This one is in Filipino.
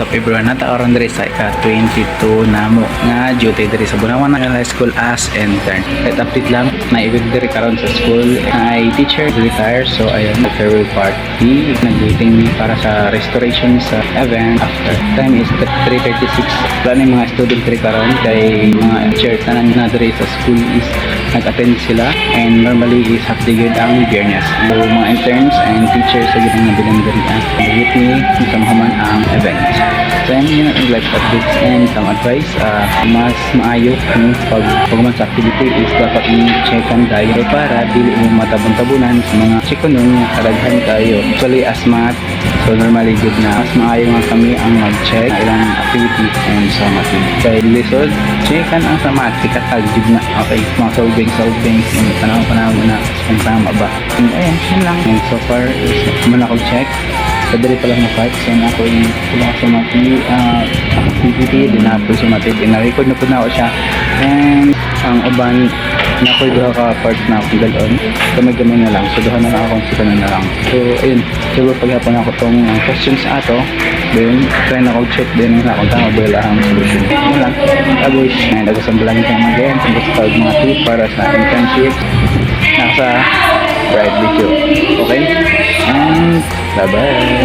Sa February na taon diri sa ika-22 namo nga duty diri sa Bunawan na High School as intern. At update lang na ibig diri karon sa school ay teacher retire so ayun the farewell party nag-waiting me para sa restoration sa event after time is 3.36 plan yung mga student diri karon kay mga teacher tanan na sa school is nag-attend sila and normally is half day good ang biyernes. So mga interns and teachers sa gitang nabilang diri ah. Nag-meet me sa ang event. So yan yun ang life updates and some advice. ah, mas maayo kung pag pagman sa activity is dapat i-checkan tayo para dili mo matabon-tabunan sa mga chiko nun nga kadaghan tayo. Actually as math, so normally good na. Mas maayo nga kami ang mag-check na ilang activities and sa math. Kaya lisod, checkan ang sa math. Ikatag jud na. Okay, mga solving, solving. And panahon-panahon na. Ang tama ba? And ayun, yun lang. And so far, is man ako check kadali pa lang na part so na ako yung tulungan sa mati uh, activity din na po sa mati na-record na po na ako siya. And ang uban na ako duha ka part na akong galon gamay-gamay na lang so duha na lang akong sika na lang. So ayun siguro paghapon ako tong uh, questions ato then try na ako check din na akong tama ba ang solution. Yun lang. Tapos and ako balang kang mag-end tungkol sa tawag mga tip para sa internship nasa Bright Video. Okay? And bye bye